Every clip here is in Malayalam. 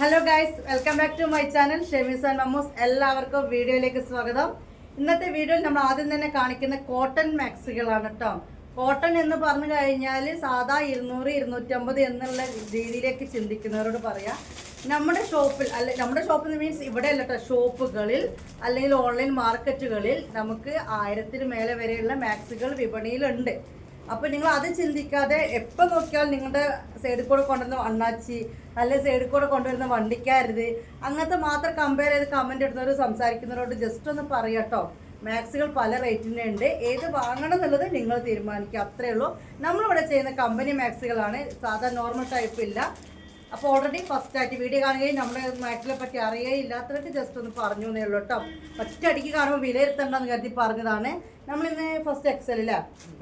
Hello guys welcome back to my channel Shemees and Mammoos എല്ലാവർക്കും വീഡിയോയിലേക്ക് സ്വാഗതം. ഇന്നത്തെ വീഡിയോയിൽ നമ്മൾ ആദ്യം തന്നെ കാണിക്കുന്ന കോട്ടൺ മാക്സുകളാണ് കേട്ടോ കോട്ടൺ എന്ന് പറഞ്ഞു കഴിഞ്ഞാൽ സാധാ ഇരുന്നൂറ് ഇരുന്നൂറ്റമ്പത് എന്നുള്ള രീതിയിലേക്ക് ചിന്തിക്കുന്നവരോട് പറയാം. നമ്മുടെ ഷോപ്പിൽ അല്ലെ നമ്മുടെ ഷോപ്പിൽ മീൻസ് ഇവിടെ അല്ല കേട്ടോ ഷോപ്പുകളിൽ അല്ലെങ്കിൽ ഓൺലൈൻ മാർക്കറ്റുകളിൽ നമുക്ക് ആയിരത്തിന് മേലെ വരെയുള്ള മാക്സുകൾ വിപണിയിലുണ്ട്. അപ്പൊ നിങ്ങൾ അത് ചിന്തിക്കാതെ എപ്പോൾ നോക്കിയാൽ നിങ്ങളുടെ സൈഡിൽ കൂടെ കൊണ്ടുവരുന്ന അണ്ണാച്ചി അല്ലെങ്കിൽ സൈഡിൽ കൂടെ കൊണ്ടുവരുന്ന വണ്ടിക്കാരുത് അങ്ങനത്തെ മാത്രം കമ്പയർ ചെയ്ത് കമന്റ് ഇടുന്നവർ സംസാരിക്കുന്നവരോട് ജസ്റ്റ് ഒന്ന് പറയട്ടോ മാക്സുകൾ പല റേറ്റിന്റെ ഉണ്ട്. ഏത് വാങ്ങണം എന്നുള്ളത് നിങ്ങൾ തീരുമാനിക്കുക. അത്രയേ ഉള്ളൂ. നമ്മളിവിടെ ചെയ്യുന്ന കമ്പനി മാക്സുകളാണ് സാധാരണ നോർമൽ ടൈപ്പ് ഇല്ല. അപ്പോൾ ഓൾറെഡി ഫസ്റ്റ് ആയിട്ട് വീഡിയോ കാണുകയും നമ്മുടെ മാറ്റിനെ പറ്റി അറിയുകയും ഇല്ലാത്തവർക്ക് ജസ്റ്റ് ഒന്ന് പറഞ്ഞു എന്നേ ഉള്ളൂ കേട്ടോ. ഒറ്റയടിക്ക് കാണുമ്പോൾ വിലയിരുത്തണ്ടെന്ന് കരുതി പറഞ്ഞതാണ്. നമ്മളിന്ന് ഫസ്റ്റ് എക്സൽ അല്ല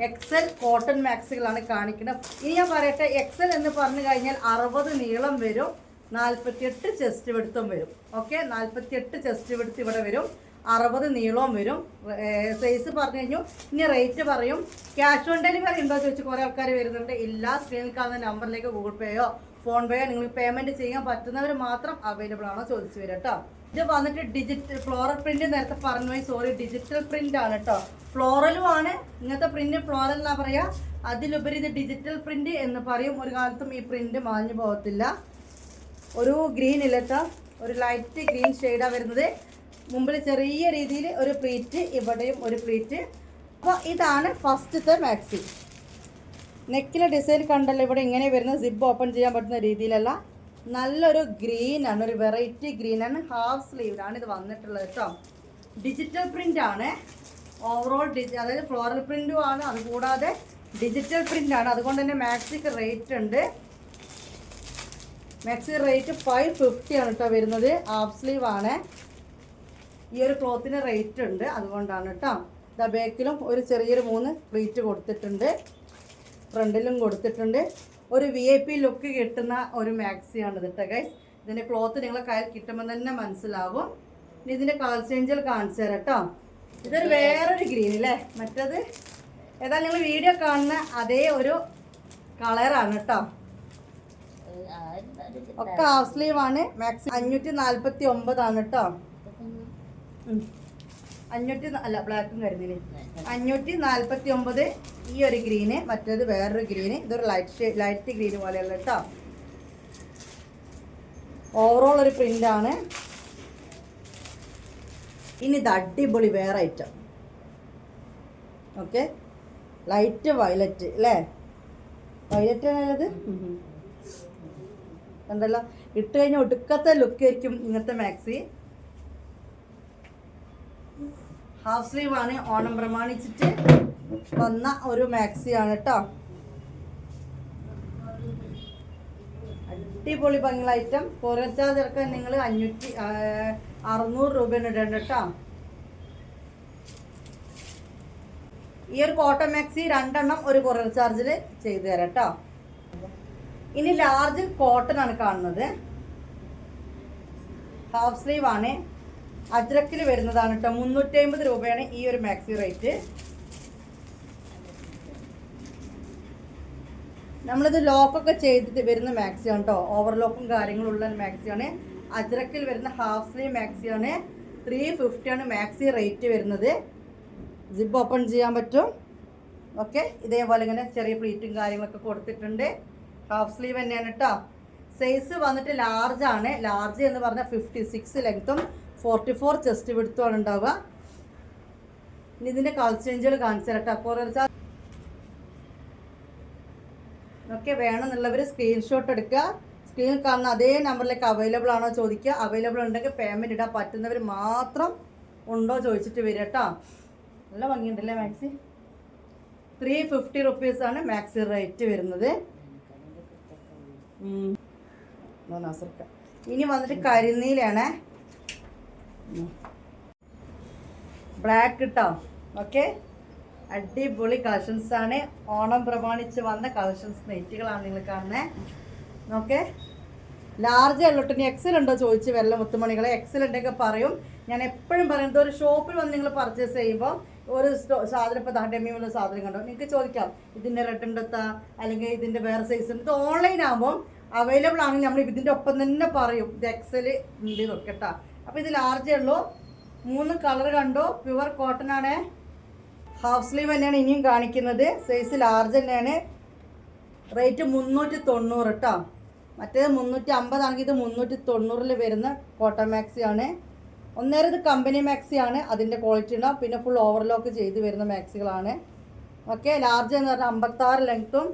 എക്സൽ കോട്ടൺ മാക്സുകളാണ് കാണിക്കുന്നത്. ഇനി ഞാൻ പറയട്ടെ എക്സൽ എന്ന് പറഞ്ഞു കഴിഞ്ഞാൽ അറുപത് നീളം വരും നാൽപ്പത്തിയെട്ട് ചെസ്റ്റ് വെടുത്തും വരും. ഓക്കെ നാൽപ്പത്തിയെട്ട് ചെസ്റ്റ് വെടുത്ത് ഇവിടെ വരും അറുപത് നീളവും വരും. സൈസ് പറഞ്ഞു കഴിഞ്ഞു. ഇനി റേറ്റ് പറയും. ക്യാഷ് ഓൺ ഡെലിവറി ഉണ്ടോ ചോദിച്ച് കുറേ ആൾക്കാർ വരുന്നുണ്ട്. എല്ലാ സ്ക്രീനിൽ കാണുന്ന നമ്പറിലേക്ക് ഗൂഗിൾ പേയോ ഫോൺ പേയോ നിങ്ങൾ പേയ്മെന്റ് ചെയ്യാൻ പറ്റുന്നവർ മാത്രം അവൈലബിൾ ആണോ ചോദിച്ചു വരിക കേട്ടോ ഇത് വന്നിട്ട് ഡിജിറ്റൽ ഫ്ലോറൽ പ്രിന്റ് നേരത്തെ പറഞ്ഞു സോറി ഡിജിറ്റൽ പ്രിന്റ് ആണ് കേട്ടോ ഫ്ലോറലും ആണ്. ഇങ്ങനത്തെ പ്രിന്റ് ഫ്ലോറൽ എന്നാ പറയാ. അതിലുപരി ഇത് ഡിജിറ്റൽ പ്രിന്റ് എന്ന് പറയും. ഒരു കാലത്തും ഈ പ്രിന്റ് മാഞ്ഞു പോകത്തില്ല. ഒരു ഗ്രീൻ ഇല്ലട്ടോ ഒരു ലൈറ്റ് ഗ്രീൻ ഷെയ്ഡാണ് വരുന്നത്. മുമ്പിൽ ചെറിയ രീതിയിൽ ഒരു പ്ലീറ്റ് ഇവിടെയും ഒരു പ്ലീറ്റ് അപ്പോൾ ഇതാണ് ഫസ്റ്റത്തെ മാക്സി നെക്കിലെ ഡിസൈൻ കണ്ടല്ലോ ഇവിടെ ഇങ്ങനെ വരുന്ന സിബ് ഓപ്പൺ ചെയ്യാൻ പറ്റുന്ന രീതിയിലല്ല. നല്ലൊരു ഗ്രീൻ ആണ് ഒരു വെറൈറ്റി ഗ്രീൻ ആണ്. ഹാഫ് സ്ലീവിലാണ് ഇത് വന്നിട്ടുള്ളത് കേട്ടോ. ഡിജിറ്റൽ പ്രിന്റ് ആണ്. ഓവറോൾ ഡിജി അതായത് ഫ്ലോറൽ പ്രിന്റും ആണ്. അതുകൂടാതെ ഡിജിറ്റൽ പ്രിന്റ് ആണ്. അതുകൊണ്ട് തന്നെ മാക്സിക്ക് റേറ്റ് ഉണ്ട്. മാക്സി റേറ്റ് ഫൈവ് ഫിഫ്റ്റി ആണ് കേട്ടോ വരുന്നത്. ഹാഫ് സ്ലീവ് ആണ്. ഈ ഒരു ക്ലോത്തിന് റേറ്റ് ഉണ്ട്. അതുകൊണ്ടാണ് കേട്ടോ. ദ ബാക്കിലും ഒരു ചെറിയൊരു മൂന്ന് പ്ലീറ്റ് കൊടുത്തിട്ടുണ്ട്. ഫ്രണ്ടിലും കൊടുത്തിട്ടുണ്ട്. ഒരു വി ഐ പി ലുക്ക് കിട്ടുന്ന ഒരു മാക്സിയാണ് ഇതിട്ട് ഗൈസ് ഇതിന്റെ ക്ലോത്ത് നിങ്ങളെ കയ്യിൽ കിട്ടുമ്പോൾ തന്നെ മനസ്സിലാവും. ഇനി ഇതിന്റെ കളർ ചേഞ്ചൽ കാണിച്ചു തരാം കേട്ടോ ഇതൊരു വേറൊരു ഗ്രീൻ അല്ലേ മറ്റത്? ഏതാ നിങ്ങൾ വീഡിയോ കാണുന്ന അതേ ഒരു കളറാണ് കേട്ടോ ഒക്കെ ഹാഫ് സ്ലീവ് ആണ്. മാക്സി അഞ്ഞൂറ്റി നാൽപ്പത്തി ഒമ്പതാണ് കേട്ടോ. അഞ്ഞൂറ്റി അല്ല ബ്ലാക്കും കരുതില്ലേ അഞ്ഞൂറ്റി നാൽപ്പത്തി ഒമ്പത് ഈ ഒരു ഗ്രീന് മറ്റേത് വേറൊരു ഗ്രീന് ഇതൊരു ലൈറ്റ് ലൈറ്റ് ഗ്രീൻ പോലെയുള്ള കേട്ടോ ഓവറോൾ ഒരു പ്രിന്റ് ആണ് ഇനി ഇത് അടിപൊളി വേറെ ഐറ്റം ഓക്കെ ലൈറ്റ് വയലറ്റ് അല്ലേ വയലറ്റ് ആണല്ലത് കണ്ടല്ലോ ഇട്ട് കഴിഞ്ഞാൽ ഒടുക്കത്തെ ലുക്ക് ആയിരിക്കും ഇങ്ങനത്തെ മാക്സി ഹാഫ് സ്ലീവ് ആണ്. ഓണം പ്രമാണിച്ചിട്ട് വന്ന ഒരു മാക്സി ആണ് കേട്ടോ അടിപൊളി ഭംഗിയുള്ള ഐറ്റം കൊറിയർ ചാർജ് നിങ്ങൾ അഞ്ഞൂറ്റി അറുന്നൂറ് രൂപയാണ് ഇടേണ്ട കേട്ടോ ഈ ഒരു കോട്ടൺ മാക്സി രണ്ടെണ്ണം ഒരു കൊറിയർ ചാർജിൽ ചെയ്തു തരാം കേട്ടോ ഇനി ലാർജ് കോട്ടൺ ആണ് കാണുന്നത്. ഹാഫ് സ്ലീവ് ആണ്. അജ്രക്കിൽ വരുന്നതാണ് കേട്ടോ മുന്നൂറ്റി അമ്പത് രൂപയാണ് ഈ ഒരു മാക്സി റേറ്റ് നമ്മളിത് ലോക്കൊക്കെ ചെയ്തിട്ട് വരുന്ന മാക്സിയാണ് കേട്ടോ ഓവർലോക്കും കാര്യങ്ങളും ഉള്ള മാക്സിയാണ് അജ്രക്കിൽ വരുന്ന ഹാഫ് സ്ലീവ് മാക്സിയാണ് ത്രീ ഫിഫ്റ്റിയാണ് മാക്സി റേറ്റ് വരുന്നത്. ജിബ് ഓപ്പൺ ചെയ്യാൻ പറ്റും. ഓക്കെ ഇതേപോലെ ഇങ്ങനെ ചെറിയ പ്ലീറ്റും കാര്യങ്ങളൊക്കെ കൊടുത്തിട്ടുണ്ട്. ഹാഫ് സ്ലീവ് തന്നെയാണ് കേട്ടോ സൈസ് വന്നിട്ട് ലാർജ് ആണ്. ലാർജ് എന്ന് പറഞ്ഞാൽ ഫിഫ്റ്റി സിക്സ് ലെങ്ത്തും ഫോർട്ടി ഫോർ ചെസ്റ്റ് വിടുത്തുമാണ് ഉണ്ടാവുക. ഇനി ഇതിന്റെ കളർ ചേഞ്ചുകൾ കാണിച്ചു തരട്ടെ അപ്പോൾ ഓക്കെ വേണമെന്നുള്ളവർ സ്ക്രീൻഷോട്ട് എടുക്കുക. സ്ക്രീനിൽ കാണുന്ന അതേ നമ്പറിലേക്ക് അവൈലബിൾ ആണോ ചോദിക്കുക. അവൈലബിൾ ഉണ്ടെങ്കിൽ പേയ്മെന്റ് ഇടാൻ പറ്റുന്നവർ മാത്രം ഉണ്ടോ ചോദിച്ചിട്ട് വരിക കേട്ടോ. നല്ല ഭംഗിയുണ്ടല്ലേ മാക്സി? ത്രീ ഫിഫ്റ്റി റുപ്പീസാണ് മാക്സി റേറ്റ് വരുന്നത്. ഇനി വന്നിട്ട് കരിനീലാണ് ബ്ലാക്ക് കിട്ടോ ഓക്കെ അടിപൊളി കളക്ഷൻസ് ആണ്. ഓണം പ്രമാണിച്ച് വന്ന കളക്ഷൻസ് നെറ്റുകളാണ് നിങ്ങൾ കാണുന്നത് ഓക്കെ ലാർജ് ഉള്ളോട്ടിന് എക്സൽ ഉണ്ടോ ചോദിച്ച് വെല്ല മുത്തുമണികളെ? എക്സൽ ഉണ്ടെങ്കിൽ പറയും. ഞാൻ എപ്പോഴും പറയുന്നത് ഒരു ഷോപ്പിൽ വന്ന് നിങ്ങൾ പർച്ചേസ് ചെയ്യുമ്പോൾ ഒരു സാധനം ഇപ്പോൾ ഡെമ്മിയുള്ള സാധനം കണ്ടോ? നിങ്ങൾക്ക് ചോദിക്കാം ഇതിന്റെ റെഡ് ഉണ്ടെത്താ? അല്ലെങ്കിൽ ഇതിന്റെ വേറെ സൈസ് ഉണ്ട് ഇത് ഓൺലൈൻ ആകുമ്പോൾ അവൈലബിൾ ആണെങ്കിൽ നമ്മൾ ഇതിന്റെ ഒപ്പം തന്നെ പറയും. ഇത് എക്സൽ ഉണ്ട് ഇതൊക്കെ കേട്ടോ അപ്പോൾ ഇത് ലാർജേ ഉള്ളൂ. മൂന്ന് കളർ കണ്ടോ? പ്യുവർ കോട്ടൺ ആണ്. ഹാഫ് സ്ലീവ് തന്നെയാണ് ഇനിയും കാണിക്കുന്നത്. സൈസ് ലാർജ് തന്നെയാണ്. റേറ്റ് മുന്നൂറ്റി തൊണ്ണൂറ് കേട്ടോ മറ്റേത് മുന്നൂറ്റി അമ്പതാണെങ്കിൽ ഇത് മുന്നൂറ്റി തൊണ്ണൂറിൽ വരുന്ന കോട്ടൺ മാക്സി ആണ്. ഒന്നേരം ഇത് കമ്പനി മാക്സി ആണ്. അതിന്റെ ക്വാളിറ്റി ഉണ്ടാവും പിന്നെ ഫുൾ ഓവർലോക്ക് ചെയ്ത് വരുന്ന മാക്സികളാണ് ഓക്കെ ലാർജ് എന്ന് പറഞ്ഞാൽ അമ്പത്താറ് ലെങ്ത്തും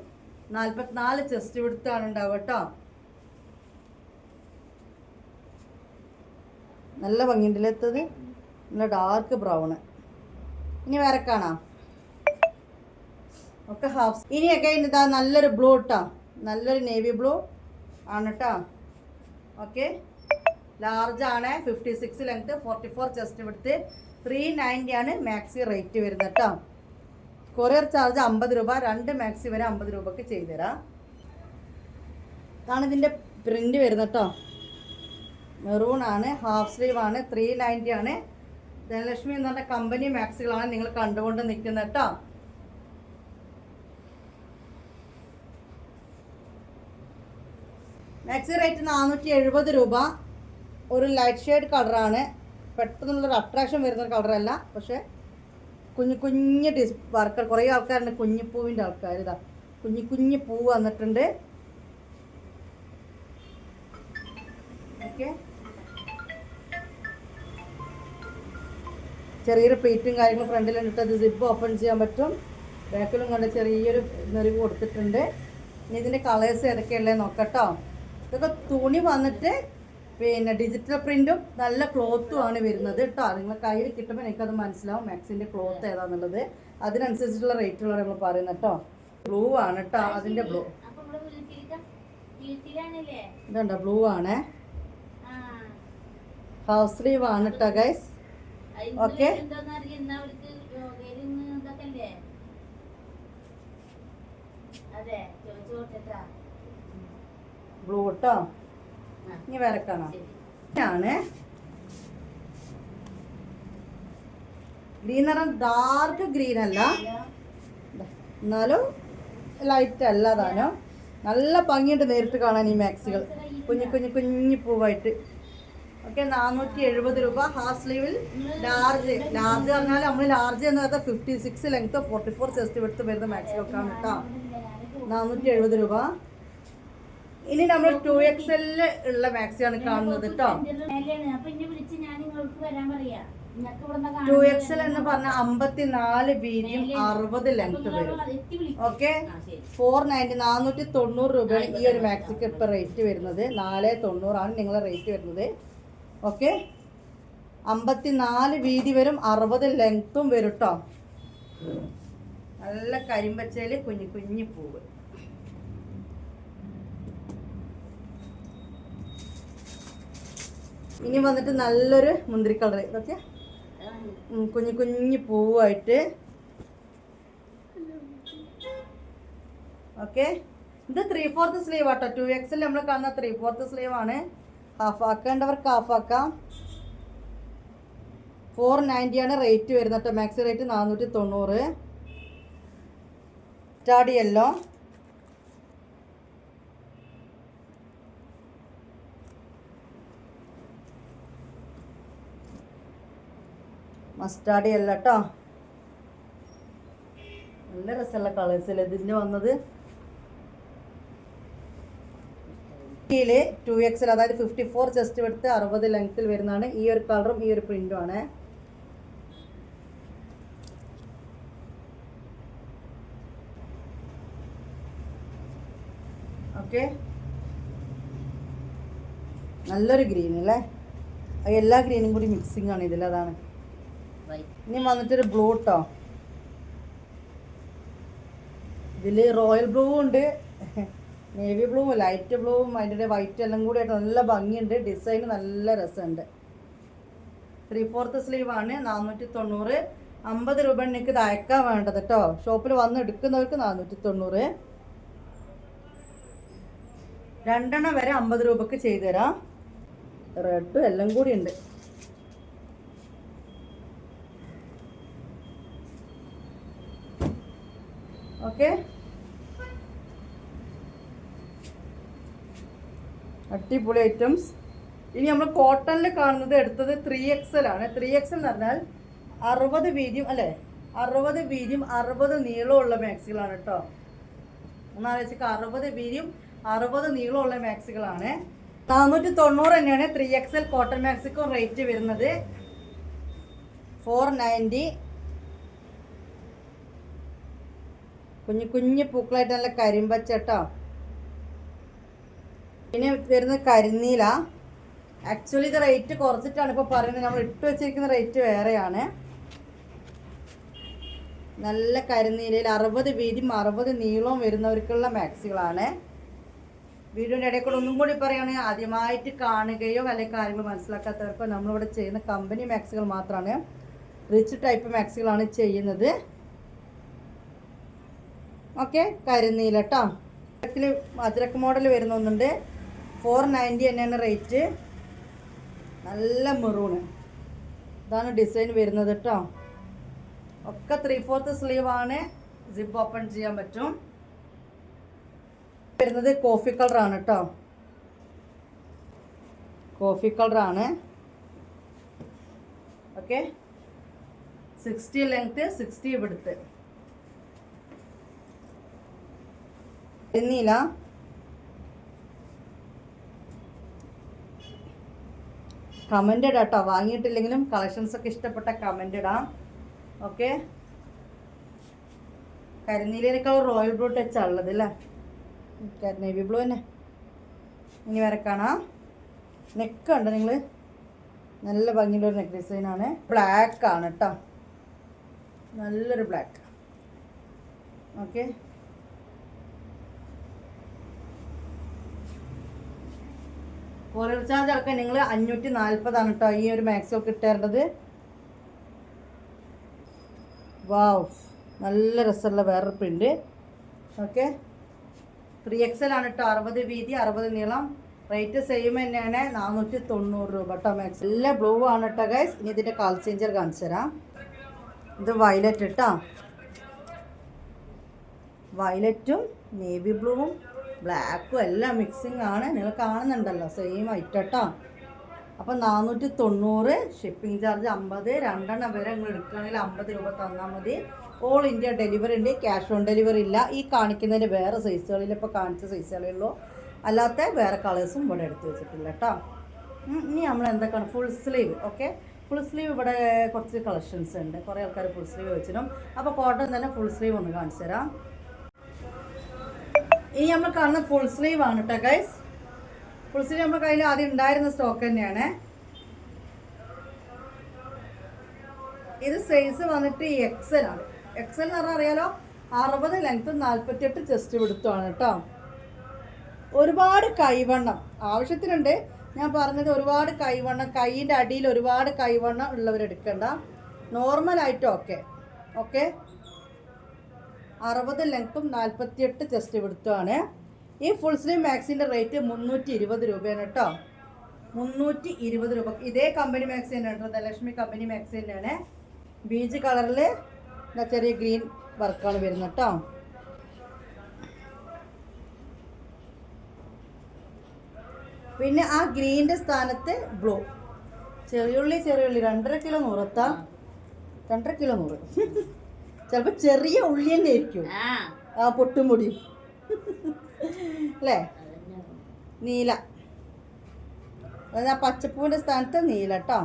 നാൽപ്പത്തിനാല് ചെസ്റ്റ് വിടുത്താണ് ഉണ്ടാവുക കേട്ടോ നല്ല ഭംഗിയുണ്ടിലെത്തത് നല്ല ഡാർക്ക് ബ്രൗണ് ഇനി വേറെ കാണാം. ഒക്കെ ഹാഫ് ഇനിയൊക്കെ ഇതാ നല്ലൊരു ബ്ലൂ ഇട്ടാ നല്ലൊരു നേവി ബ്ലൂ ആണ് കേട്ടോ ഓക്കെ ലാർജ് ആണ്. Fifty six length forty four chest വിടുത്ത് ത്രീ നയന്റി ആണ് മാക്സി റേറ്റ് വരുന്നത് കേട്ടോ കൊറിയർ ചാർജ് അമ്പത് രൂപ. രണ്ട് മാക്സി വരെ അമ്പത് രൂപക്ക് ചെയ്തുതരാം. ഇതാണ് ഇതിന്റെ പ്രിന്റ് വരുന്നത് കേട്ടോ മെറൂൺ ആണ് ഹാഫ് സ്ലീവ് ആണ് ത്രീ നയന്റി ആണ്. ധനലക്ഷ്മി എന്ന് പറഞ്ഞ കമ്പനി മാക്സികളാണ് നിങ്ങൾ കണ്ടുകൊണ്ട് നിൽക്കുന്നത് കേട്ടോ മാക്സി റേറ്റ് നാനൂറ്റി എഴുപത് രൂപ. ഒരു ലൈറ്റ് ഷെയ്ഡ് കളറാണ് പെട്ടെന്നുള്ളൊരു അട്രാക്ഷൻ വരുന്ന കളറല്ല പക്ഷേ കുഞ്ഞു കുഞ്ഞു ഡിസ് വർക്ക് കുറേ ആൾക്കാരുണ്ട്. കുഞ്ഞിപ്പൂവിന്റെ ആൾക്കാർ ഇതാ. കുഞ്ഞു കുഞ്ഞു പൂ വന്നിട്ടുണ്ട്. ഓക്കെ ചെറിയൊരു പ്ലേറ്റും കാര്യങ്ങളും ഫ്രണ്ടിൽ ഇട്ടിട്ട് അത് സിബ് ഓപ്പൺ ചെയ്യാൻ പറ്റും. ബാക്കിലും കണ്ട് ചെറിയൊരു നെറിവ് കൊടുത്തിട്ടുണ്ട്. ഇനി ഇതിന്റെ കളേഴ്സ് ഏതൊക്കെയുള്ളത് നോക്കട്ടോ. ഇതൊക്കെ തുണി വന്നിട്ട് പിന്നെ ഡിജിറ്റൽ പ്രിന്റും നല്ല ക്ലോത്തും ആണ് വരുന്നത് കേട്ടോ നിങ്ങൾ കയ്യിൽ കിട്ടുമ്പോൾ എനിക്കത് മനസ്സിലാവും മാക്സിന്റെ ക്ലോത്ത് ഏതാണെന്നുള്ളത് അതിനനുസരിച്ചിട്ടുള്ള റേറ്റുകളാണ് നമ്മൾ പറയുന്നത് കേട്ടോ ബ്ലൂ ആണ് കേട്ടോ അതിന്റെ ബ്ലൂ ഇതുണ്ടോ ബ്ലൂ ആണ്? ഹൗസ് സ്ലീവ് ആണ് കേട്ടോ ഗൈസ് ഓക്കേ. ബ്ലൂ കേട്ടോ ഇനി വരക്കണം? ആണ് ഗ്രീൻ നിറം ഡാർക്ക് ഗ്രീൻ അല്ല. എന്നാലും ലൈറ്റ് അല്ല താനോ നല്ല ഭംഗിയുണ്ട് നേരിട്ട് കാണാൻ ഈ മാക്സികൾ. കുഞ്ഞു കുഞ്ഞു കുഞ്ഞു പൂവായിട്ട്. ഓക്കെ നാനൂറ്റി എഴുപത് രൂപ ഹാഫ് സ്ലീവിൽ ലാർജ്. ലാർജ് പറഞ്ഞാൽ നമ്മൾ ലാർജ് എന്ന് പറഞ്ഞാൽ fifty six length forty four chest എടുത്ത് വരുന്ന മാക്സികളൊക്കെയാണ് കേട്ടോ നാനൂറ്റി എഴുപത് രൂപ. ഇനി നമ്മൾ ടു എക്സ് എല്ലിൽ ഉള്ള മാക്സിയാണ് കാണുന്നത് കേട്ടോ ടു എക്സ് എൽ എന്ന് പറഞ്ഞാൽ അമ്പത്തിനാല് വീതിയും അറുപത് ലെങ്ത് വരും. ഓക്കെ ഫോർ നയന്റി നാനൂറ്റി തൊണ്ണൂറ് രൂപയാണ് ഈ ഒരു മാക്സിക്ക് ഇപ്പൊ റേറ്റ് വരുന്നത്. നാല് തൊണ്ണൂറാണ് നിങ്ങളുടെ റേറ്റ് വരുന്നത്. ഓക്കെ? അമ്പത്തിനാല് വീതി വരും അറുപത് ലെങ്ത്തും വരും കേട്ടോ നല്ല കരിമ്പച്ചയിൽ കുഞ്ഞു കുഞ്ഞു പൂവ്. ഇനി വന്നിട്ട് നല്ലൊരു മുന്തിരി കളർ. ഉം, കുഞ്ഞു കുഞ്ഞു പൂവായിട്ട്. ഓക്കെ? ഇത് ത്രീ ഫോർത്ത് സ്ലീവ് ആട്ടോ. ടു എക്സിൽ നമ്മൾ കാണുന്ന ത്രീ ഫോർത്ത് സ്ലീവ് ആണ്. ഹാഫ് ആക്കേണ്ടവർക്ക് ഹാഫ് ആക്കാം ഫോർ നയന്റി ആണ് റേറ്റ് വരുന്നത് കേട്ടോ. മാക്സി റേറ്റ് നാനൂറ്റി തൊണ്ണൂറ് സ്റ്റാർഡ് യെല്ലോ മസ്റ്റാർഡ് യെല്ലോ കേട്ടോ നല്ല രസമുള്ള കളേഴ്സ് അല്ലേ? ഇതിന്റെ വന്നത് ിൽ ടു എക്സിൽ അതായത് ഫിഫ്റ്റി ഫോർ ജസ്റ്റ് എടുത്ത് അറുപത് ലെങ്ത്തിൽ വരുന്നതാണ്. ഈ ഒരു കളറും ഈ ഒരു പ്രിന്റും ആണ്. ഓക്കെ നല്ലൊരു ഗ്രീൻ അല്ലേ എല്ലാ ഗ്രീനും കൂടി മിക്സിംഗ് ആണ് ഇതിൽ അതാണ്. ഇനി വന്നിട്ടൊരു ബ്ലൂ കേട്ടോ ഇതിൽ റോയൽ ബ്ലൂ ഉണ്ട്. നേവി ബ്ലൂവും ലൈറ്റ് ബ്ലൂവും അതിന്റെ വൈറ്റ് എല്ലാം കൂടി ആയിട്ട് നല്ല ഭംഗിയുണ്ട്. ഡിസൈൻ നല്ല രസമുണ്ട്. ത്രീ ഫോർത്ത് സ്ലീവ് ആണ്. നാനൂറ്റി തൊണ്ണൂറ് അമ്പത് രൂപ എനിക്ക് ഇത് അയക്കാൻ വേണ്ടത് കേട്ടോ ഷോപ്പിൽ വന്ന് എടുക്കുന്നവർക്ക് നാനൂറ്റി തൊണ്ണൂറ് രണ്ടെണ്ണം വരെ അമ്പത് രൂപക്ക് ചെയ്തു തരാം. റെഡും എല്ലാം കൂടി ഉണ്ട്. ഓക്കെ അടിപൊളി ഐറ്റംസ് ഇനി നമ്മൾ കോട്ടണിൽ കാണുന്നത് എടുത്തത് ത്രീ എക്സൽ ആണ്. ത്രീ എക്സൽ എന്ന് പറഞ്ഞാൽ അറുപത് വീതിയും അല്ലേ? അറുപത് വീതിയും അറുപത് നീളമുള്ള മാക്സികളാണ് കേട്ടോ. ഒന്നാലോചിച്ച് അറുപത് വീതിയും അറുപത് നീളമുള്ള മാക്സികളാണ് നാനൂറ്റി തൊണ്ണൂറ് തന്നെയാണ് ത്രീ എക്സൽ കോട്ടൺ മാക്സിക്കും റേറ്റ് വരുന്നത്. ഫോർ നയന്റി കുഞ്ഞു കുഞ്ഞു പൂക്കളായിട്ട് നല്ല കരിമ്പച്ച കേട്ടോ പിന്നെ വരുന്നത് കരിനീല. ആക്ച്വലി ഇത് റേറ്റ് കുറച്ചിട്ടാണ് ഇപ്പോൾ പറയുന്നത്. നമ്മൾ ഇട്ട് വെച്ചിരിക്കുന്ന റേറ്റ് വേറെയാണ്. നല്ല കരിനീലയിൽ അറുപത് വീതിയും അറുപത് നീളവും വരുന്നവർക്കുള്ള മാക്സികളാണ്. വീഡിയോന്റെ ഇടയിൽ കൂടെ ഒന്നും കൂടി പറയുകയാണെങ്കിൽ ആദ്യമായിട്ട് കാണുകയോ അല്ലെങ്കിൽ കാര്യങ്ങൾ മനസ്സിലാക്കാത്തവർക്കോ നമ്മളിവിടെ ചെയ്യുന്ന കമ്പനി മാക്സികൾ മാത്രമാണ്. റിച്ച് ടൈപ്പ് മാക്സികളാണ് ചെയ്യുന്നത്. ഓക്കെ കരിനീല കേട്ടോ അജ്രക്ക് മോഡൽ വരുന്ന ഒന്നുണ്ട് ഫോർ നയന്റി തന്നെയാണ് റേറ്റ്. നല്ല മെറൂണ്. ഇതാണ് ഡിസൈൻ വരുന്നത് കേട്ടോ. ഒക്കെ ത്രീ ഫോർത്ത് സ്ലീവാണ് സിപ്പ് ഓപ്പൺ ചെയ്യാൻ പറ്റും. വരുന്നത് കോഫി കളറാണ് കേട്ടോ. കോഫി കളറാണ് ഓക്കെ. സിക്സ്റ്റി ലെങ്ത്ത് സിക്സ്റ്റി ഇവിടുത്തെ എന്നില്ല കമന്റ് ഇടാം കേട്ടോ വാങ്ങിയിട്ടില്ലെങ്കിലും കളക്ഷൻസ് ഒക്കെ ഇഷ്ടപ്പെട്ട കമന്റ് ഇടാം ഓക്കെ കരിനീലിനേക്കാൾ റോയൽ ബ്ലൂ ടച്ചാണ് ഉള്ളത് അല്ലേ നേവി ബ്ലൂ തന്നെ. ഇനി വരെ കാണാം. നെക്ക് ഉണ്ട് നിങ്ങൾ നല്ല ഭംഗിയുള്ളൊരു നെക്ക് ഡിസൈനാണ് ബ്ലാക്ക് ആണ്. കേട്ടോ നല്ലൊരു ബ്ലാക്ക് ഓക്കെ കൊറിയർ ചാർജ് അടക്കം നിങ്ങൾ അഞ്ഞൂറ്റി നാൽപ്പതാണ് കേട്ടോ ഈ ഒരു മാക്സിമം കിട്ടേണ്ടത് വാവ് നല്ല രസമുള്ള വേറൊരു പ്രിന്റ് ഓക്കെ ത്രീ എക്സൽ ആണ് കേട്ടോ. അറുപത് വീതി അറുപത് നീളം. റേറ്റ് സെയിം തന്നെയാണ്. നാനൂറ്റി തൊണ്ണൂറ് രൂപ കേട്ടോ മാക്സ് എല്ലാം ബ്ലൂ ആണ് കേട്ടോ ഗൈസ് ഇനി ഇതിന്റെ കളർ ചേഞ്ചർ കാണിച്ചു തരാം. ഇത് വയലറ്റ് കേട്ടോ വയലറ്റും നേവി ബ്ലൂവും ബ്ലാക്കും എല്ലാം മിക്സിങ് ആണ് നിങ്ങൾ കാണുന്നുണ്ടല്ലോ സെയിം ഐറ്റം കേട്ടോ. അപ്പം നാനൂറ്റി തൊണ്ണൂറ് ഷിപ്പിംഗ് ചാർജ് അമ്പത് രണ്ടെണ്ണം വരെ നിങ്ങൾ എടുക്കുകയാണെങ്കിൽ അമ്പത് രൂപ തന്നാൽ മതി. ഓൾ ഇന്ത്യ ഡെലിവറി ഉണ്ട് ക്യാഷ് ഓൺ ഡെലിവറി ഇല്ല. ഈ കാണിക്കുന്നതിന് വേറെ സൈസുകളിൽ ഇപ്പോൾ കാണിച്ച സൈസുകളേ ഉള്ളൂ. അല്ലാത്ത വേറെ കളേഴ്സും ഇവിടെ എടുത്ത് വെച്ചിട്ടില്ല കേട്ടോ. ഇനി നമ്മൾ എന്തൊക്കെയാണ്? Full sleeve okay full sleeve ഇവിടെ കുറച്ച് കളക്ഷൻസ് ഉണ്ട്. കുറേ ആൾക്കാർ ഫുൾ സ്ലീവ് വെച്ചിടും അപ്പോൾ കോട്ടൺ തന്നെ ഫുൾ സ്ലീവ് ഒന്ന് കാണിച്ചു തരാം. ഇനി നമ്മൾ കാണുന്ന ഫുൾ സ്ലീവ് ആണ് കേട്ടോ ഗൈസ് ഫുൾ സ്ലീവ് നമ്മുടെ കയ്യിൽ ആദ്യം ഉണ്ടായിരുന്ന സ്റ്റോക്ക് തന്നെയാണ്. ഇത് സൈസ് വന്നിട്ട് എക്സൽ ആണ്. എക്സൽ എന്ന് പറഞ്ഞാൽ അറിയാലോ അറുപത് ലെങ്ത്ത് നാൽപ്പത്തിയെട്ട് ചെസ്റ്റ് പിടുത്തമാണ് കേട്ടോ ഒരുപാട് കൈവണ്ണം ആവശ്യത്തിനുണ്ട്. ഞാൻ പറഞ്ഞത് ഒരുപാട് കൈവണ്ണം കൈയിന്റെ അടിയിൽ ഒരുപാട് കൈവണ്ണം ഉള്ളവരെടുക്കണ്ട. നോർമലായിട്ടും ഓക്കെ ഓക്കെ അറുപത് ലെങ്ത്തും നാൽപ്പത്തിയെട്ട് ചെസ്റ്റ് വിടുത്തുമാണ് ഈ ഫുൾ സ്ലീവ് മാക്സിന്റെ റേറ്റ് മുന്നൂറ്റി ഇരുപത് രൂപയാണ് കേട്ടോ മുന്നൂറ്റി ഇരുപത് രൂപ. ഇതേ കമ്പനി മാക്സിൻ തന്നെയാണ് ധനലക്ഷ്മി കമ്പനി മാക്സി തന്നെയാണ്. ബീച്ച് കളറിൽ ചെറിയ ഗ്രീൻ വർക്കാണ് വരുന്നത് കേട്ടോ പിന്നെ ആ ഗ്രീന്റെ സ്ഥാനത്ത് ബ്ലൂ ചെറിയുള്ളി ചെറിയുള്ളി. രണ്ടര കിലോ നൂറത്താ. രണ്ടര കിലോ നൂറ്. ചിലപ്പോൾ ചെറിയ ഉള്ളി തന്നെ ആയിരിക്കും ആ പൊട്ടും പൊട്ടുമുടി. അല്ലേ? നീല. അതായത് ആ പച്ചപ്പൂവിന്റെ സ്ഥാനത്ത് നീല കേട്ടോ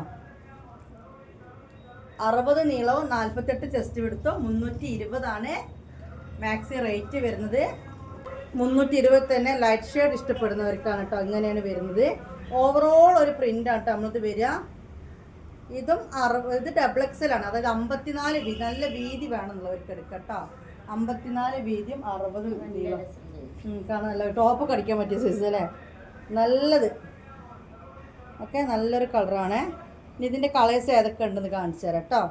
അറുപത് നീളവും നാൽപ്പത്തെട്ട് ചെസ്റ്റ് എടുത്തു മുന്നൂറ്റി ഇരുപതാണ് മാക്സി റേറ്റ് വരുന്നത്. മുന്നൂറ്റി ഇരുപത് തന്നെ ലൈറ്റ് ഷെയ്ഡ് ഇഷ്ടപ്പെടുന്നവർക്കാണ് കേട്ടോ ഇങ്ങനെയാണ് വരുന്നത്. ഓവറോൾ ഒരു പ്രിന്റ് ആണ് കേട്ടോ നമ്മളിത് വരിക. ഇതും അറുപത് ഇത് ഡബിൾ ആണ്. അതായത് അമ്പത്തിനാല് വീതി നല്ല വീതി വേണമെന്നുള്ളവർക്ക് എടുക്കാം കേട്ടോ. അമ്പത്തിനാല് വീതിയും അറുപത് വീതിയും. കാരണം നല്ല ടോപ്പൊക്കെ അടിക്കാൻ പറ്റിയ സൈസ് അല്ലേ? നല്ലത്. ഓക്കെ നല്ലൊരു കളറാണ് ഇനി ഇതിന്റെ കളേഴ്സ് ഏതൊക്കെ ഉണ്ടെന്ന് കാണിച്ചു തരാം കേട്ടോ.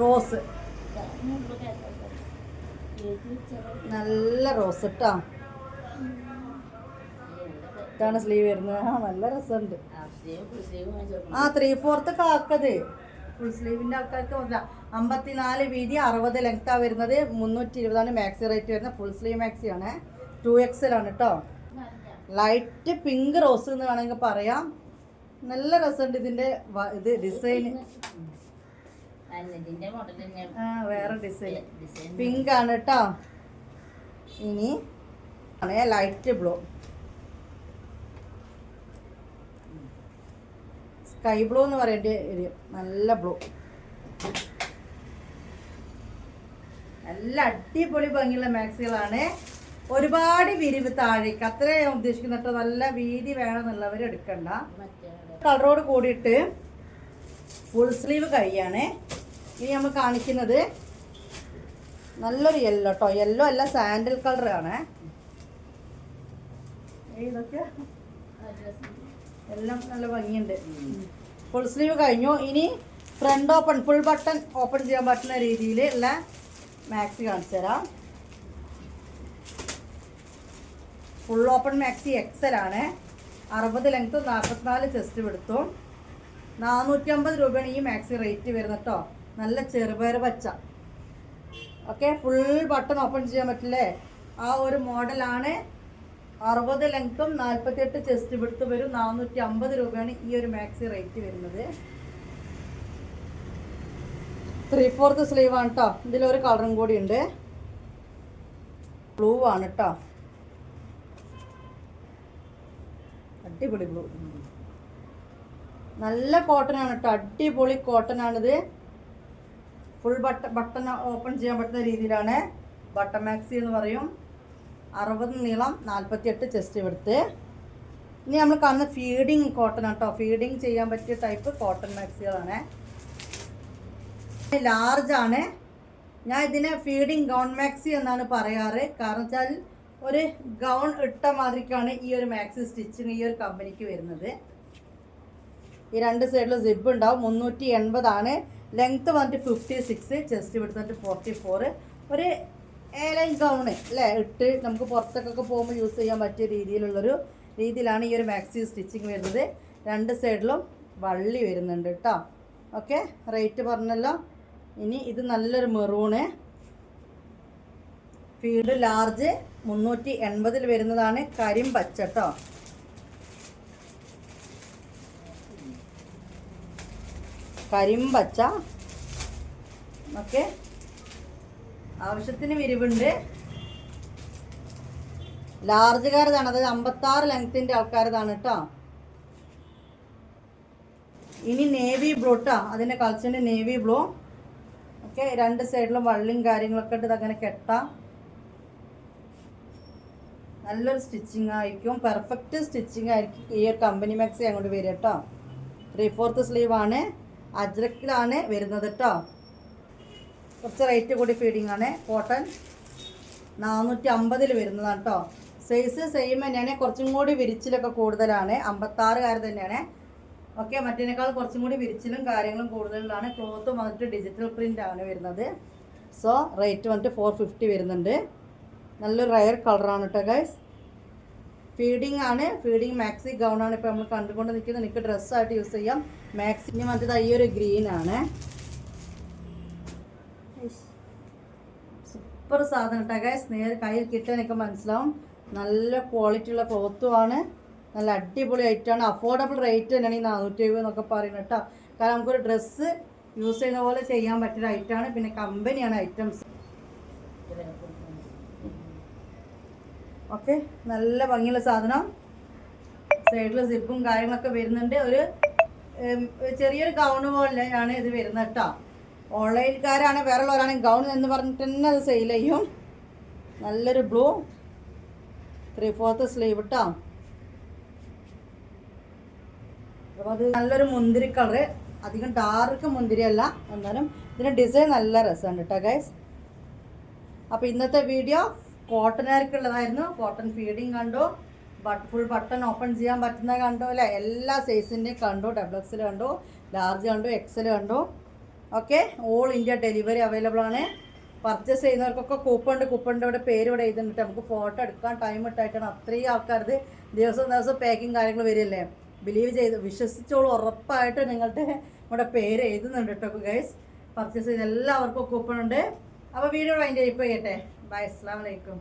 റോസ് നല്ല റോസ് കേട്ടോ ഇതാണ് സ്ലീവ് വരുന്നത്. ആ നല്ല രസമുണ്ട്. ആ, ത്രീ ഫോർത്ത് ആക്കത്. ഫുൾ സ്ലീവിന്റെ ആൾക്കാർക്ക് അമ്പത്തിനാല് വീതി അറുപത് ആ വരുന്നത്. മുന്നൂറ്റി ഇരുപതാണ് മാക്സി റേറ്റ് വരുന്നത്. ഫുൾ സ്ലീവ് മാക്സി ആണ്. ടു എക്സൽ ആണ് കേട്ടോ ലൈറ്റ് പിങ്ക് റോസ് എന്ന് വേണമെങ്കിൽ പറയാം. നല്ല രസമുണ്ട് ഇതിന്റെ ഇത് ഡിസൈൻ ആ വേറെ ഡിസൈൻ പിങ്ക് ആണ് കേട്ടോ ഇനി ലൈറ്റ് ബ്ലൂ സ്കൈ ബ്ലൂ എന്ന് പറയേണ്ട ഏരിയ നല്ല ബ്ലൂ. നല്ല അടിപൊളി ഭംഗിയുള്ള മാക്സികളാണ്. ഒരുപാട് വിരിവ് താഴേക്ക്. അത്രേ ഞാൻ ഉദ്ദേശിക്കുന്നിട്ട് നല്ല വീതി വേണമെന്നുള്ളവർ എടുക്കണ്ട. കളറോട് കൂടിയിട്ട് ഫുൾ സ്ലീവ് കഴിയാണ് ഇനി നമ്മൾ കാണിക്കുന്നത് നല്ലൊരു യെല്ലോ കേട്ടോ യെല്ലോ അല്ല സാൻഡൽ കളറാണ് ഇതൊക്കെ എല്ലാം നല്ല ഭംഗിയുണ്ട്. ഫുൾ സ്ലീവ് കഴിഞ്ഞു. ഇനി front open full button open ചെയ്യാൻ പറ്റുന്ന രീതിയിൽ ഉള്ള മാക്സി കാണിച്ചു തരാം. ഫുൾ ഓപ്പൺ മാക്സി എക്സൽ ആണ്. അറുപത് ലെങ്ത് നാൽപ്പത്തിനാല് ചെസ്റ്റ് എടുത്തും നാനൂറ്റമ്പത് രൂപയാണ് ഈ മാക്സി റേറ്റ് വരുന്നത് കേട്ടോ നല്ല ചെറുപയർ പച്ച. ഓക്കെ ഫുൾ ബട്ടൺ ഓപ്പൺ ചെയ്യാൻ പറ്റില്ലേ? ആ ഒരു മോഡലാണ് അറുപത് ലെങ്ത്തും നാൽപ്പത്തിയെട്ട് ചെസ്റ്റ് വിടുത്ത് വരും. നാനൂറ്റി അമ്പത് രൂപയാണ് ഈ ഒരു മാക്സി റേറ്റ് വരുന്നത്. ത്രീ ഫോർത്ത് സ്ലീവ് ആണ് കേട്ടോ ഇതിലൊരു കളറും കൂടി ഉണ്ട്. ബ്ലൂ ആണ് കേട്ടോ അടിപൊളി ബ്ലൂ നല്ല കോട്ടൺ ആണ് കേട്ടോ അടിപൊളി കോട്ടൺ ആണിത്. ഫുൾ ബട്ടൺ ബട്ടൺ ഓപ്പൺ ചെയ്യാൻ പറ്റുന്ന രീതിയിലാണ്. ബട്ടൺ മാക്സി എന്ന് പറയും. അറുപത് നീളം നാൽപ്പത്തി എട്ട് ചെസ്റ്റ് എടുത്ത് ഇനി നമ്മൾ കാണുന്ന ഫീഡിങ് കോട്ടൺ കേട്ടോ ഫീഡിങ് ചെയ്യാൻ പറ്റിയ ടൈപ്പ് കോട്ടൺ മാക്സികളാണ് ലാർജ് ആണ്. ഞാൻ ഇതിനെ ഫീഡിങ് ഗൗൺ മാക്സി എന്നാണ് പറയാറ്. കാരണം വെച്ചാൽ ഒരു ഗൗൺ ഇട്ട മാതിരിക്കാണ് ഈ ഒരു മാക്സി സ്റ്റിച്ചിങ് ഈ ഒരു കമ്പനിക്ക് വരുന്നത്. ഈ രണ്ട് സൈഡിൽ സിബ് ഉണ്ടാവും. മുന്നൂറ്റി എൺപതാണ്. ലെങ്ത്ത് വന്നിട്ട് ഫിഫ്റ്റി സിക്സ് ചെസ്റ്റ് വിടുന്നിട്ട് ഫോർട്ടി ഫോർ ഒരു ഏലൈൻ ഗൗണ് അല്ലേ? ഇട്ട് നമുക്ക് പുറത്തൊക്കെ പോകുമ്പോൾ യൂസ് ചെയ്യാൻ പറ്റിയ രീതിയിലുള്ളൊരു രീതിയിലാണ് ഈ ഒരു മാക്സി സ്റ്റിച്ചിങ് വരുന്നത്. രണ്ട് സൈഡിലും വള്ളി വരുന്നുണ്ട് കേട്ടോ ഓക്കെ റേറ്റ് പറഞ്ഞല്ലോ. ഇനി ഇത് നല്ലൊരു മെറൂണ് ഫീഡ് ലാർജ് മുന്നൂറ്റി എൺപതിൽ വരുന്നതാണ് കരിം പച്ച കേട്ടോ കരിമ്പച്ച ഓക്കെ ആവശ്യത്തിന് വിരിവുണ്ട്. ലാർജുകാരതാണ്. അതായത് അമ്പത്താറ് ലെങ്ത്തിന്റെ ആൾക്കാരതാണ് കേട്ടോ ഇനി നേവി ബ്ലൂ കേട്ടോ അതിന്റെ കളിച്ചിന് നേവി ബ്ലൂ ഓക്കെ രണ്ട് സൈഡിലും വള്ളിയും കാര്യങ്ങളൊക്കെ ഇട്ട് അങ്ങനെ കെട്ടാം. നല്ലൊരു സ്റ്റിച്ചിങ് ആയിരിക്കും. പെർഫെക്റ്റ് സ്റ്റിച്ചിങ് ആയിരിക്കും ഈ ഒരു കമ്പനി മാക്സി അങ്ങോട്ട് വരിക കേട്ടോ ത്രീ ഫോർത്ത് സ്ലീവ് ആണ്. അജ്രക്കിലാണ് വരുന്നത് കേട്ടോ കുറച്ച് റേറ്റ് കൂടി ഫീഡിങ് ആണ്. കോട്ടൺ നാനൂറ്റി അമ്പതിൽ വരുന്നതാണ് കേട്ടോ സൈസ് സെയിം തന്നെയാണ്. കുറച്ചും കൂടി വിരിച്ചിലൊക്കെ കൂടുതലാണ്. അമ്പത്താറുകാർ തന്നെയാണ്. ഓക്കെ മറ്റേനേക്കാൾ കുറച്ചും കൂടി വിരിച്ചിലും കാര്യങ്ങളും കൂടുതലാണ് ക്ലോത്ത് വന്നിട്ട് ഡിജിറ്റൽ പ്രിന്റ് ആണ് വരുന്നത്. സോ റേറ്റ് വന്നിട്ട് ഫോർ ഫിഫ്റ്റി വരുന്നുണ്ട്. നല്ലൊരു റയർ കളറാണ് കേട്ടോ ഗൈസ് ഫീഡിങ് ആണ്. ഫീഡിങ് മാക്സി ഗൗൺ ആണ്. ഇപ്പോൾ നമ്മൾ കണ്ടുകൊണ്ട് നിൽക്കുന്നത് എനിക്ക് ഡ്രസ്സായിട്ട് യൂസ് ചെയ്യാം. മാക്സി വന്നിട്ട് ഈ ഒരു ഗ്രീൻ ആണ്. സാധനം കേട്ടോ ഗൈസ് നേരെ കയ്യിൽ കിട്ടാൻ എനിക്ക് മനസ്സിലാവും. നല്ല ക്വാളിറ്റി ഉള്ള ക്ലോത്തും ആണ്. നല്ല അടിപൊളി ഐറ്റമാണ് അഫോർഡബിൾ റേറ്റ് തന്നെയാണ് ഈ നാനൂറ്റി എഴുപത് എന്നൊക്കെ പറയുന്നത് കേട്ടോ. കാരണം നമുക്കൊരു ഡ്രസ്സ് യൂസ് ചെയ്യുന്ന പോലെ ചെയ്യാൻ പറ്റിയ ഐറ്റമാണ് പിന്നെ കമ്പനിയാണ് ഐറ്റംസ് ഓക്കെ നല്ല ഭംഗിയുള്ള സാധനം. സൈഡിൽ സിപ്പും കാര്യങ്ങളൊക്കെ വരുന്നുണ്ട്. ഒരു ചെറിയൊരു ഗൗണ് പോലെയാണ് ഇത് വരുന്നത് കേട്ടോ. ഓൺലൈൻകാരാണ് വേറെ ഉള്ളവരാണെങ്കിൽ ഗൗൺ എന്ന് പറഞ്ഞിട്ട് തന്നെ അത് സെയിൽ ചെയ്യും. നല്ലൊരു ബ്ലൂ ത്രീ ഫോർത്ത് സ്ലീവ് ഇട്ടോ. അപ്പോൾ അത് നല്ലൊരു മുന്തിരി കളറ് അധികം ഡാർക്ക് മുന്തിരി അല്ല എന്നാലും ഇതിന്റെ ഡിസൈൻ നല്ല രസമുണ്ട് കേട്ടോ ഗൈസ് അപ്പോൾ ഇന്നത്തെ വീഡിയോ കോട്ടനുകാർക്കുള്ളതായിരുന്നു കോട്ടൺ ഫീഡിങ് കണ്ടു. ബട്ട് ഫുൾ ബട്ടൺ ഓപ്പൺ ചെയ്യാൻ പറ്റുന്ന കണ്ടു അല്ലേ? എല്ലാ സൈസിന്റെയും കണ്ടു. ഡബിൾ എക്സൽ കണ്ടു. ലാർജ് കണ്ടു. എക്സൽ കണ്ടു. Okay? All India delivery available ആണ്. പർച്ചേസ് ചെയ്യുന്നവർക്കൊക്കെ കൂപ്പൺ ഉണ്ട്. കൂപ്പണിന്റെ ഇവിടെ പേര് ഇവിടെ എഴുതുന്നുണ്ട് നമുക്ക് ഫോട്ടോ എടുക്കാൻ ടൈം ഇട്ടായിട്ടാണ് അത്രയും ആൾക്കാർ ദിവസം ദിവസം പാക്കിങ് കാര്യങ്ങൾ വരില്ലേ ബിലീവ് ചെയ്ത് വിശ്വസിച്ചോളൂ. ഉറപ്പായിട്ട് നിങ്ങളുടെ ഇവിടെ പേര് എഴുതുന്നുണ്ട് കേട്ടോ ഗൈസ് പർച്ചേസ് ചെയ്ത് എല്ലാവർക്കും കൂപ്പൺ ഉണ്ട്. അപ്പോൾ വീഡിയോ അതിന്റെ ഇപ്പോൾ ചെയ്യട്ടെ. ബൈ അസ്സാം വലൈക്കും